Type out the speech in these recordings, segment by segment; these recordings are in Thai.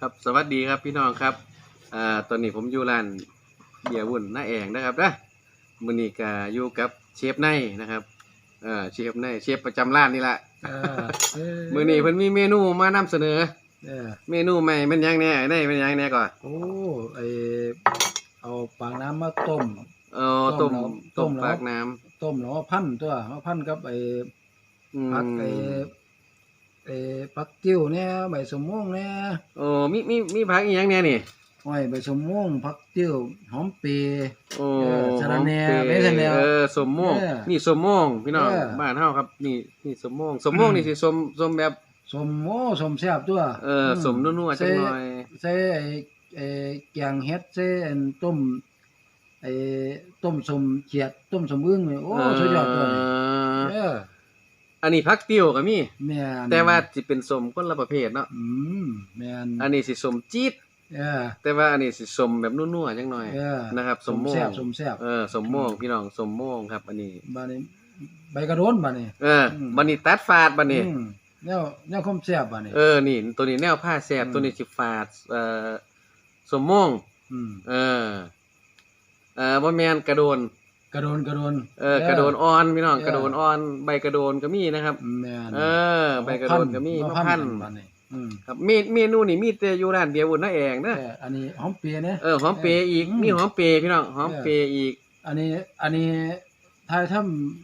ครับสวัสดีครับพี่น้องครับอ่าตอนนี้ผมอยู่ร้านเบียร์วุ่นหน้าแองนะครับนะมื้อนี้ก็อยู่กับเชฟไนนะครับเอ่าเชฟไนเชฟประจำร้านนี่แหละเออเออมื้อนี้เพิ่นมีเมนูมานำเสนอ เออเมนูใหม่เป็นหยังแหน่ไนเป็นหยังแหน่ก่อนโอ้ไอเอาปากน้ำมาต้ม เออต้มต้ต้มมแล้ว ปากน้ำต้มแล้วมาพันตัวมาพันกับไออืมผักไอ ไอผักติ้วเนี่ยใบสมม่วงเนี่ยโอ้มีมีมีผักอีหยังแหน่นี่ห้อยใบสมม่วงผักติ้วหอมเปรย์ โอ้เออสะระแหน่หอมเปไม่ใช่แนวเออสมโมงเออนี่สมโมงพี่น้องเออ บ้านเฮาครับ นี่นี่สมโมงสมโมงนี่สิสมสมแบบสมโอ้สมแซ่บตัวเออสมนัวๆจังหน่อย ใส่ไอไอแกงเฮ็ดใส่อันต้มไอต้มสมเขียดต้มสมอึ้งนี่โอ้สุดยอดตัวนี้เออ อันนี้พักติ้วก็มี แม่นแต่ว่าสิเป็นสมคนละประเภทเนาะ อืมแม่นอันนี้สิสมจี๊ด เออ แต่ว่าอันนี้สิสมแบบนัวๆจังหน่อยเออ นะครับ สมโมงแซ่บสมแซ่บเออ สมโมงพี่น้องสมโมงครับ อันนี้ บัดนี้ใบกระโดนบัดนี้ เอออมบันนี้ตัดฟาดบันนี้ อืมแนวแนวคมแซ่บบัดนี้ เออ นี่ ตัวนี้แนวผ้าแสบอืม ตัวนี้สิฟาด เอ่อ สมโมงอืมเออ เออบ่แม่นกระโดน กระโดนกระโดนเออกระโดนอ่อนพี่น้องเออกระโดนอ่อนใบกระโดนก็มีนะครับแม่นเออ ใบกระโดนก็มีมะพันบัดนี้อืมครับเมเมนูนี่มีแต่อยู่ร้านเดียวอุ่นน้าแองเด้อแต่อันนี้หอมเปียเนี่ยเออหอมเปรย์อีกอืมมีหอมเปรย์พี่น้องหอมเออเปรย์อีก อันนี้อันนี้ทายถ้า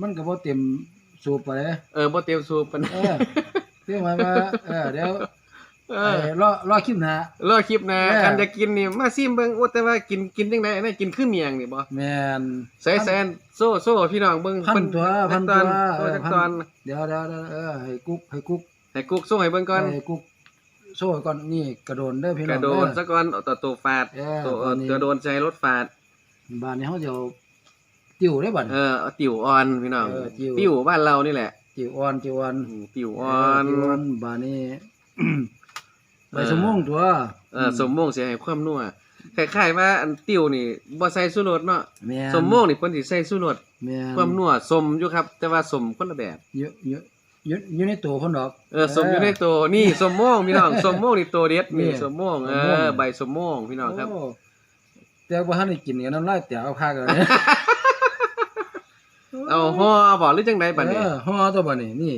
มันก็บ่เต็มสูบไปเลยเออบ่เตรียมสูบปานใดเออเรียกมาว่าเออเดี๋ยว เอเอออรอรอคลิปหน้ารอคลิปหนะเออ คันจะกินนี่มาซิมเบิ่งโอ้แต่ว่ากินกินจังได๋นะกินคือเมียงนี่บ่แม่น ใส่แซนโซ่โซ่พี่น้องเบิ่งพันเพิ่ตัวพันตตัอวนโซ่เออจักพัน ตอนเดี๋ยวเดี๋ยวเดี๋ยวเออให้กุ๊กให้กุ๊กให้กุ๊กส่งให้เบิ่งก่อนให้กุ๊กโซ่ก่อนนี่กระโดนเด้อพี่กน้อระงโดนเอซะก่อนเอาตัวตัวฟาดเออตัวเออตอนนี้กระโดนใส่รถฟาด บ้านนี้เฮาจะเอาติ๋วได้บัด เออเอาติ๋วอ่อนพี่น้องเออติ๋ว ติ๋วบ้านเรานี่แหละติ๋วอ่อนติ๋วอ่อนอืมติ๋วเอ่อนติ๋วอ่อนบ้านนี้ ใบเออสมงตัวเออสมโมงสิให้ความนัวคล้ายๆว่าอันติ๋วนี่บ่ใส่ชูรสเนาะแม่นสมโมงนี่เพิ่นสิใส่ชูรสแม่นความนัวสมอยู่ครับ แต่ว่าสมคนละแบบอยู่อยู่อยู่อยู่ในตัวเพิ่นดอกเออสมอยู่ในตัวนี่สมโมงพี่น้องสมโมงนี่ตัวเด็ดนี่นี่สมโมงเอสมโม่งอใบสมโมงพี่น้องครับ โแต่บ่ทันได้กินกันน้ำลายแตกเอาคักเลยเอาห่อบ่หรือจังไดบัดนี้เออห่อตัวบัดนี้นี่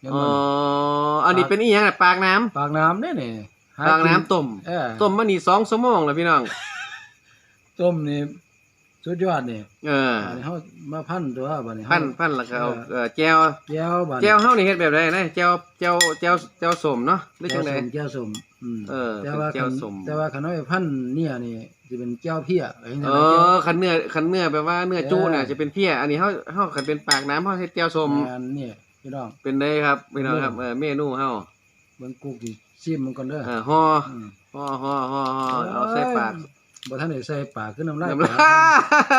เห็นอ๋อบ่อันนี้เป็นอีหยังน่ะปากน้ำปากน้ำเด้นี่หปากน้ำต้มเออต้มมานี่2ชั่วโมงแล้วพี่น้อง ต้มนี่สุดยอดนี่เอออันนี้เฮามาพันตัวบัดนี้พันเฮาพันแล้วก็เอาเออ เอ่อแจ่วแก้วบัดนี้แจ่วเฮานี่เฮ็ดแบบใดนะแจ่วแจ่วแจ่วแจ่วสมเนาะหรือจังได แก้วส้มอืมเออแต่ว่าเป็นแก้วคันส้มแต่ว่าคันเอาไปพันเนี่ยนี่สิเป็นแก้วเพี้ยเห็นไหมเอแก้วอคันเนื้อคันเนื้อแปลว่าเนื้อจูน่ะเออจะเป็นเพี้ย อันนี้เฮาเฮาคันเป็นปากน้ำเฮาเฮ็ดแจ่วสมอันนี่ พี่น้องเป็นได้ครับพี่น้องครับเออเมนูเฮาเบิ่งกุ๊กสิซิมมันก่อนเด้อเออห่อมห่อห่อห่อห่อเอาใส่ปากบ่ทันได้ใส่ปากคือน้ำลายน้ำลา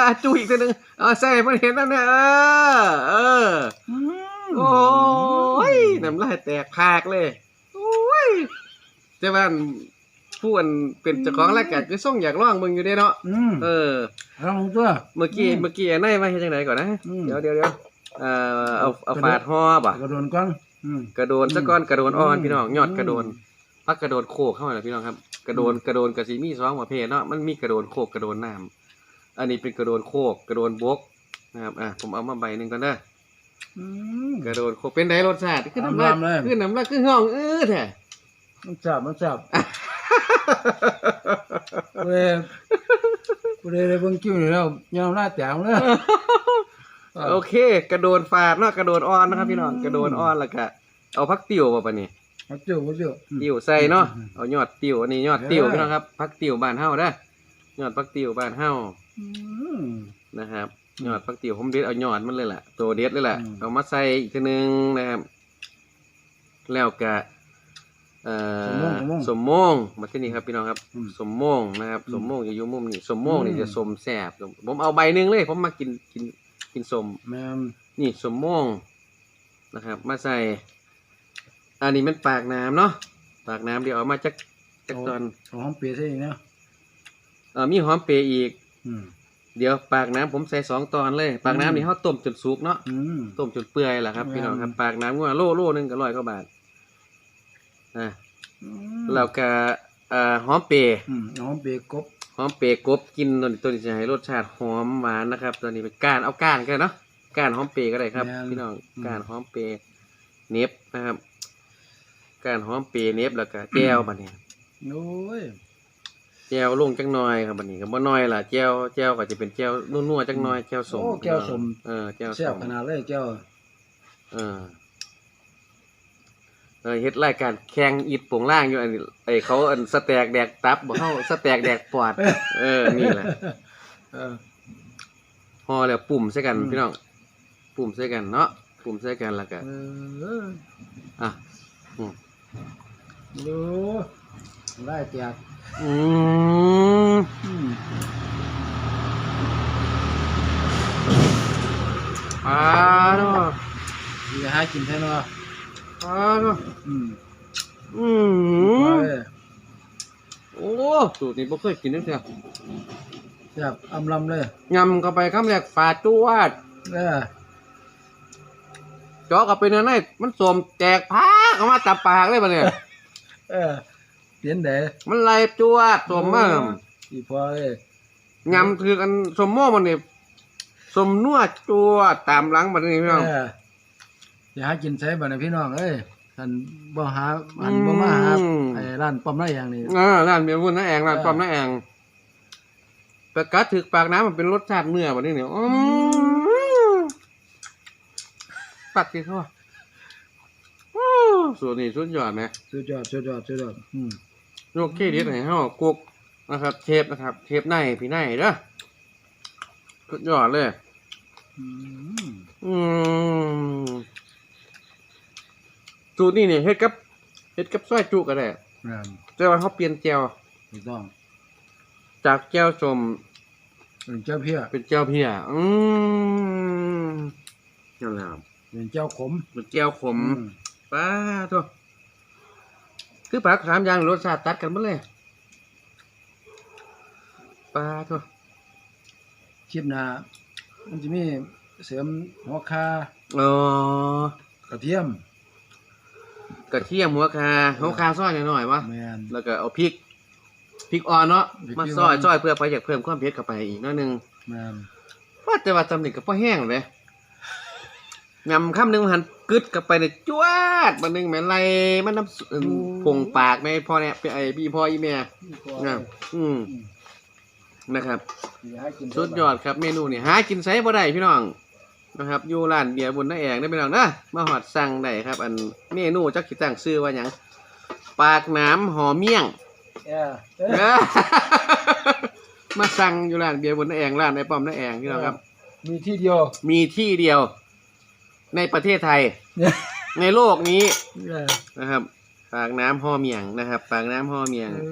ยจุอีกทีหนึงเอาใส่ให้มันเห็นนั่นเนี่ยเออเอออืมโอ้ยน้ำลายแตกพากเลยโอ้ยแต่ว่าผู้อันเป็นเจ้าของรายการคือส่งอยากลองมึงอยู่เด้เนาะอืมเออลองตัวเมื่อกี้อืมเมื่อกี้อันไหนมาเฮ็ดจังไดก่อนนะอืมเดี๋ยวเดี๋ยวเดี๋ยว เอ่อเอาเอากระโดดฝาดห่อบ่ะกระโดนก่อนอืม กระโดนซะก่อนกระโดนอ่อนอืมพี่น้องยอดอืมกระโดนพักกระโดนโคกเข้ามาแล้วพี่น้องครับ กระโดนกระโดนกระสีมีสองประเภทเนาะมันมีกระโดนโคกกระโดนน้ำอันนี้เป็นกระโดนโคกกระโดนบกนะครับอะผมเอามาใบหนึ่งก่อนเด้ออืม กระโดนโคกเป็นไดรสชาติคือน้ำลายอำลำเลยคือน้ำลายคือห้องอื้อแท้ มันจับมันจับเว้ยกูได้ได้เบิ่งกิ้วนี่แล้วยอมหน้าแตกเลย โอเค กระโดนฟาดเนาะกระโดนอ่อนนะครับ พี่น้องอืมกระโดนอ่อนแล้วก็เอาพักติ๋วมาปะนี่มาเจ้ามาเจ้าอืมติ๋วใส่เนาะอืมเอายอดติ๋วอันนี้ยอดติ๋วเออพี่น้องครับพักติ๋วบ้านเฮาเด้อยอดพักติ๋วบ้านเฮาอืมนะครับอืมยอดพักติ๋วผมเด็ดเอายอดมันเลยแหละตัวเด็ดเลยแหละอืมเอามาใส่อีกทีนึงนะครับ แล้วก็เอ่อสมม่วงสมโมงมาที่นี่ครับพี่น้องครับอืมสมโมงนะครับอืมสมโมงจะอยู่มุมนี้สมโมงนี่อืมจะสมแสบผมเอาใบหนึ่งเลย ผมมากินกิน กินสมแม่นนี่สมโมงนะครับ มาใส่ อันนี้มันปากน้ำเนาะปากน้ำเดี๋ยวเอามาจากจากตอนเอาหอมเปียใส่อีกนะเออมีหอมเปรย์อีก อืมเดี๋ยวปากน้ำผมใส่สองตอนเลย ปากน้ำนี่เขาต้มจนสุกเนาะอืม ต้มจนเปื่อยแหละครับอืมพี่น้องครับปากน้ำงัวโลโลหนึงก็ร้อยกว่าบาทอะอืมแล้วก็เอ่อหอมเปรย์อืมหอมเปรย์กบ หอมเปรย์กบกินตัวนี้ตัวนี้จะให้รสชาติหอมหวานนะครับ ตัวนี้เป็นก้านเอาก้านก็ได้เนาะก้านหอมเปรย์ก็ได้ครับพี่น้องก้านหอมเปรย์เน็บนะครับก้านหอมเปรย์เน็บแล้วก็แก้วบัดนี้ โอ้ยแก้วลงจังหน่อยครับบัดนี้ก็บ่น้อยล่ะแก้วแก้วก็จะเป็นแก้วนัวๆจังหน่อยแก้วสมโอ้แก้วสมเออแก้วสแซ่บมขนาดเลยแก้วเออ เออเฮ็ดรายการแข่งอิดโป่งล่างอยู่อันนี้ไอ้เขาอันสแต็กแดกตับบ่เฮาสแต็กแดกปอด เออนี่แหละเออพอแล้วปุ่มใส่กันอืม พี่น้องปุ่มใส่กันเนาะปุ่มใส่กันแล้วก็เอออะอืมดูได้แตกอืมอืมอ่าเนาะอย่าหากินแท้เนาะ อ่าเนาะอืมอืมเออโอ้สูตรนี้บ่เคยกินจังซี่แซ่บอำลำเลยยำเข้าไปคำแรกฝาดจวดเออเจาะเข้าไปในในมันสวมแตกพากออกมาจับปากเลยบัดเนี่ย เออเปลี่ยนเด้มันไหลจวดสวมมากอีพอเลยยำคือกันสมโม่มันนี่สมนัวจวดตามหลังบัดนี้พี่น้องเออ อย่าหากินใช้บัดนะพี่น้องเอ้ยท่านบ่หาอันบ่มาหาอืม ไอ้ร้านป้อมไรอย่างนี้อ่าร้านเมียวุ่นน้าแองร้านเออป้อมน้าแองแต่กัดถึกปากน้ำมันเป็นรสชาติเนื้อบัดนี้เนี่ยอืมปักกี่ข้ออู้ส่วนนี้สุดยอดนะสุดยอดสุดยอดสุดยอดอืมโยกเครดิตให้เฮากุกนะครับเชฟนะครับเชฟในพี่ในเด้อสุดยอดเลย อืมอืม สูตรนี้เนี่ยเฮ็ดกับเฮ็ดกับซอยจุก็ได้แม่นแต่ว่าเขาเปลี่ยนแจวถูกต้องจากแจวสมเป็นเจ้าเพียเป็นแจวเพียอืมนั่นแหละครับเป็นเจ้าขมเป็นแจวขมอืป้าตัวคือผักสามอย่างรสชาติตัดกันหมดเลยป้าตัวคลิปหน้ามันจะมีเสริมหัวคาอ๋อ กระเทียม กระเทียมหัวคาหัวคาซอยหน่อยๆวะแมนแล้วก็เอาพริกพริกอ่อนเนาะพริกมาอ่อนซอยซอยเพื่อไปอยากเพิ่มความเผ็ดเข้าไปอีกหนิดนึงแมนว่าแต่ว่าตำหนิกับพ่อแห้งเลยงำคำหนึ่งมันหันกึดเข้าไปในจวดมันหนึ่งแม่นไรมันน้ำเอิ่มผงปากในพ่อเนี่ยไอ้พี่พ่ออีแม่นะอืมนะครับ สุดยอดครับเมนูนี่หากินไซบ่ได้พี่น้อง นะครับอยู่ร้านเบียร์บุญน้าแองได้พี่น้องนะมาหอดสั่งได้ครับ อันเมนูจักสิตั้งชื่อว่าหยังปากหน้ำหอเมี่ยงเออเออมาสั่งอยู่ร้านเบียร์บุญน้าแองร้านไอ้ป้อมน้าแองพี่น้องครับ มีที่เดียวมีที่เดียว ในประเทศไทยในโลกนี้เออนะครับปากน้ำห่อเมียงนะครับ ปากน้ำห่อเมียงเอ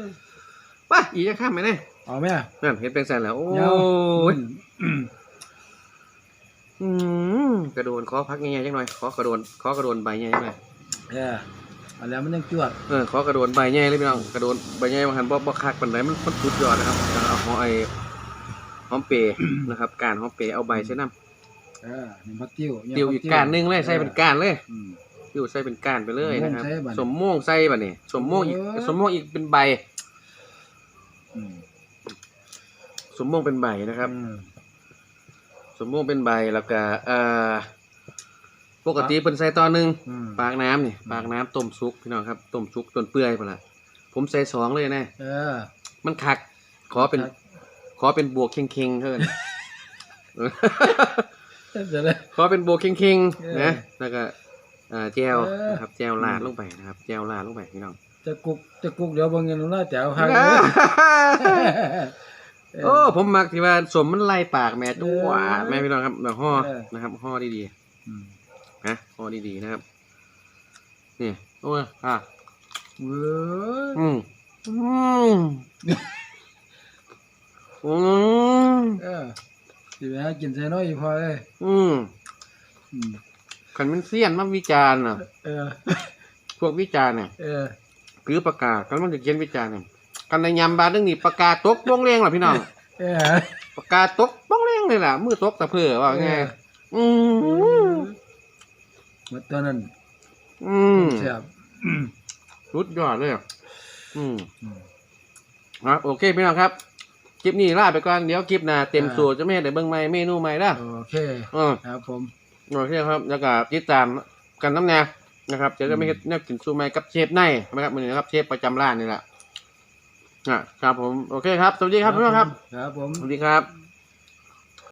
อไป่ะอีกจะข้ามไหมเนี่ยเอาไหมนั่นเห็นเป็นสันแล้วโอ้เดี๋ยวย อืมกระโดนขอพักง่ายๆจังหน่อยขอกระโดนขอกระโดนใบใหญ่หน่อยเออเอาแล้วมันยังจวดเออขอกระโดนใบใหญ่เลยพี่น้องกระโดนใบใหญ่บางหันบ่บ่คักปานใดมันมันสุดยอดนะครับเอาหอไอ้หอมเปรย์นะครับการหอมเปรย์เอาใบใส่น้ำเออนี่พักติ้วติวอีกการหนึงเลยใส่เป็นการเลยอืม ติวใส่เป็นการไปเลยนะครับสมม่วงใส่บัดนี้สมม่วงใส่บัดนี้สมม่วงอีกเออ สมม่วงอีกเป็นใบ อืมสมม่วงเป็นใบนะครับ อืม สมม่วงเป็นใบแล้วก็เอ่อปกติเป็นใส่ตอนหนึ่งอืมปากน้ำนี่ปากน้ำต้มซุกพี่น้องครับต้มซุกจนเปื่อยไปละผมใส่สองเลยนะ เออ มันคัก ขอเป็น คัก ขอเป็นบวกเค็งเค็งๆเท่านั้นเดี๋ยวเลยขอเป็นบวกเค็งเค็งๆเออนะแล้วก็เอ่อแจวเออ นะครับแจวลาดลงไปนะครับแจวลาดลงไปพี่น้องจะกุกจะกุกเดี๋ยวบางเงินน่าจะเอาให้ โอ้ผมมักที่ว่าสมมันไล่ปากแม่ตัวเออแม่พี่น้องครับแบบห่อเออนะครับห่อดีอืมๆนะห่อดีๆนะครับนี่โอ้ยอะเว้ยอืมอืมอืมเออสิไปหากินใส่น้อยอีพอเลยอืมอืมขันมันเสี้ยนมาวิจารณ์น่ะเออพวกวิจารณ์เนี่ยเออคือประกาศกันมันจะเขียนวิจารณ์เนี่ย กันในยามบานเรื่องนี้ประกาศตกบ้องเลี้ยงล่ะพี่น้องเออประกาศตกบ้องเลี้ยงเลยล่ะมือตกตะเพื่อว่าไงอืมหมดตอนนั้นอืมแซ่บอืมสุดยอดเลยอะอืมอืมครับโอเคพี่น้องครับคลิปนี้ลาไปก่อนเดี๋ยวคลิปหน้าเต็มอ่าสูตรจะไม่ให้ได้เบิ่งใหม่เมนูใหม่ละโอเคอืมครับผมโอเคครับ แล้วก็ติดตามกันน้ำแนวนะครับจะได้ไม่เฮ็ดแนวกินซูใหม่กับเชฟในนะครับมือนี้นะครับเชฟประจำร้านนี่แหละ อะครับผม โอเคครับ สวัสดีครับพี่น้องครับ ครับผม สวัสดีครับ